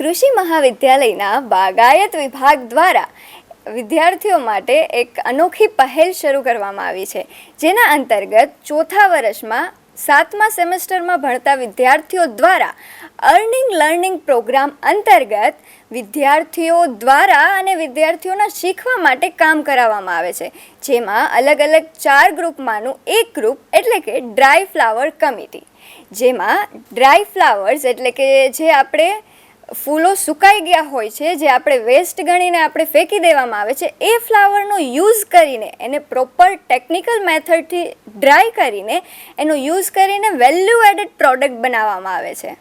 કૃષિ મહાવિદ્યાલયના બાગાયત વિભાગ દ્વારા વિદ્યાર્થીઓ માટે એક અનોખી પહેલ શરૂ કરવામાં આવી છે. જેના અંતર્ગત ચોથા વર્ષમાં સાતમા સેમેસ્ટરમાં ભણતા વિદ્યાર્થીઓ દ્વારા અર્નિંગ લર્નિંગ પ્રોગ્રામ અંતર્ગત વિદ્યાર્થીઓ દ્વારા અને વિદ્યાર્થીઓના શીખવા માટે કામ કરાવવામાં આવે છે. જેમાં અલગ અલગ ચાર ગ્રુપમાંનું એક ગ્રુપ એટલે કે ડ્રાય ફ્લાવર કમિટી. જેમાં ડ્રાય ફ્લાવર્સ એટલે કે જે આપણે ફૂલો સુકાઈ ગયા હોય છે, જે આપણે વેસ્ટ ગણીને આપણે ફેંકી દેવામાં આવે છે, એ ફ્લાવરનો યુઝ કરીને, એને પ્રોપર ટેકનિકલ મેથડથી ડ્રાય કરીને, એનો યુઝ કરીને વેલ્યુ એડેડ પ્રોડક્ટ બનાવવામાં આવે છે.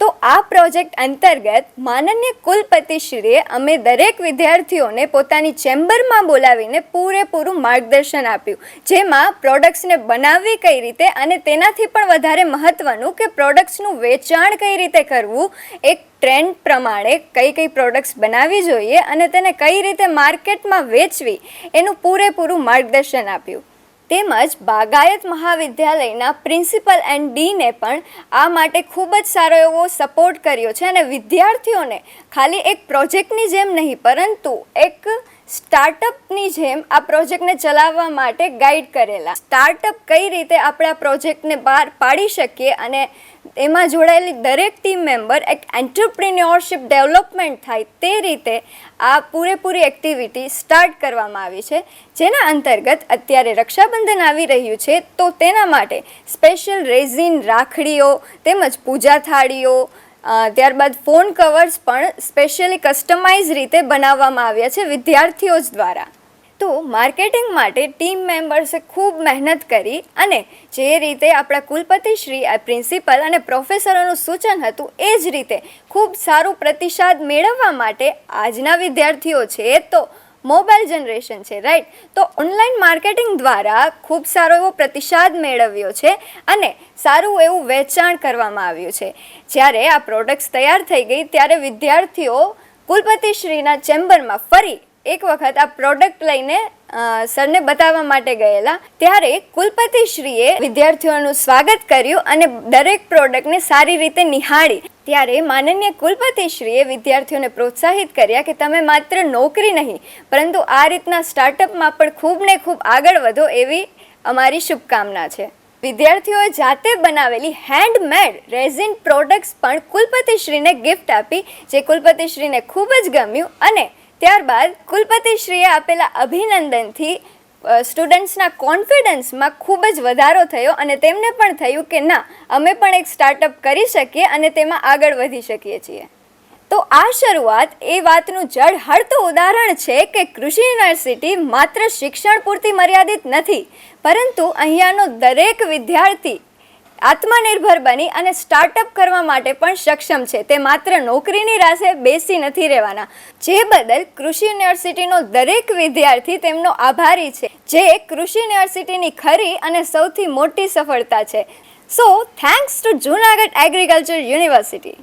તો આ પ્રોજેક્ટ અંતર્ગત માનન્ય કુલપતિશ્રીએ અમે દરેક વિદ્યાર્થીઓને પોતાની ચેમ્બરમાં બોલાવીને પૂરેપૂરું માર્ગદર્શન આપ્યું, જેમાં પ્રોડક્ટ્સને બનાવવી કઈ રીતે અને તેનાથી પણ વધારે મહત્ત્વનું કે પ્રોડક્ટ્સનું વેચાણ કઈ રીતે કરવું, એક ટ્રેન્ડ પ્રમાણે કઈ કઈ પ્રોડક્ટ્સ બનાવવી જોઈએ અને તેને કઈ રીતે માર્કેટમાં વેચવી, એનું પૂરેપૂરું માર્ગદર્શન આપ્યું. તેમજ બાગાયત મહાવિદ્યાલયના પ્રિન્સિપલ એન્ડ ડીને પણ આ માટે ખૂબ જ સારો એવો સપોર્ટ કર્યો છે અને વિદ્યાર્થીઓને ખાલી એક પ્રોજેક્ટની જેમ નહીં, પરંતુ એક સ્ટાર્ટઅપની જેમ આ પ્રોજેક્ટને ચલાવવા માટે ગાઈડ કરેલા. સ્ટાર્ટઅપ કઈ રીતે આપણે આ પ્રોજેક્ટને બહાર પાડી શકીએ અને એમાં જોડાયેલી દરેક ટીમ મેમ્બર એક એન્ટરપ્રિન્યોરશિપ ડેવલપમેન્ટ થાય તે રીતે આ પૂરેપૂરી એક્ટિવિટી સ્ટાર્ટ કરવામાં આવી છે. જેના અંતર્ગત અત્યારે રક્ષાબંધન આવી રહ્યું છે તો તેના માટે સ્પેશિયલ રેઝિન રાખડીઓ તેમજ પૂજા થાળીઓ ત્યારબાદ ફોન કવર્સ પણ સ્પેશિયલી કસ્ટમાઇઝ રીતે બનાવવામાં આવ્યા છે વિદ્યાર્થીઓ જ દ્વારા. તો માર્કેટિંગ માટે ટીમ મેમ્બર્સે ખૂબ મહેનત કરી અને જે રીતે આપણા કુલપતિશ્રી આ પ્રિન્સિપલ અને પ્રોફેસરોનું સૂચન હતું, એ જ રીતે ખૂબ સારું પ્રતિસાદ મેળવવા માટે આજના વિદ્યાર્થીઓ છે તો મોબાઈલ જનરેશન છે, રાઈટ? તો ઓનલાઈન માર્કેટિંગ દ્વારા ખૂબ સારો એવો પ્રતિસાદ મેળવ્યો છે અને સારું એવું વેચાણ કરવામાં આવ્યું છે. જ્યારે આ પ્રોડક્ટ્સ તૈયાર થઈ ગઈ, ત્યારે વિદ્યાર્થીઓ કુલપતિશ્રીના ચેમ્બરમાં ફરી એક વખત આ પ્રોડક્ટ લઈને સરને બતાવવા માટે ગયેલા. ત્યારે કુલપતિશ્રીએ વિદ્યાર્થીઓનું સ્વાગત કર્યું અને દરેક પ્રોડક્ટને સારી રીતે નિહાળી. ત્યારે માનનીય કુલપતિશ્રીએ વિદ્યાર્થીઓને પ્રોત્સાહિત કર્યા કે તમે માત્ર નોકરી નહીં, પરંતુ આ રીતના સ્ટાર્ટઅપમાં પણ ખૂબ ને ખૂબ આગળ વધો એવી અમારી શુભકામના છે. વિદ્યાર્થીઓએ જાતે બનાવેલી હેન્ડમેડ રેઝિન પ્રોડક્ટ્સ પણ કુલપતિશ્રીને ગિફ્ટ આપી, જે કુલપતિશ્રીને ખૂબ જ ગમ્યું અને ત્યારબાદ કુલપતિશ્રીએ આપેલા અભિનંદનથી સ્ટુડન્ટ્સના કોન્ફિડન્સમાં ખૂબ જ વધારો થયો અને તેમને પણ થયું કે ના, અમે પણ એક સ્ટાર્ટઅપ કરી શકીએ અને તેમાં આગળ વધી શકીએ છીએ. તો આ શરૂઆત એ વાતનું જળહળતું ઉદાહરણ છે કે કૃષિ યુનિવર્સિટી માત્ર શિક્ષણ પૂરતી મર્યાદિત નથી, પરંતુ અહીંયાનો દરેક વિદ્યાર્થી આત્મનિર્ભર બની અને સ્ટાર્ટઅપ કરવા માટે પણ સક્ષમ છે. તે માત્ર નોકરીની રાસે બેસી નથી રહેવાના. જે બદલ કૃષિ યુનિવર્સિટીનો દરેક વિદ્યાર્થી તેમનો આભારી છે. જે કૃષિ યુનિવર્સિટીની ખરી અને સૌથી મોટી સફળતા છે. So thanks to Junagadh agriculture university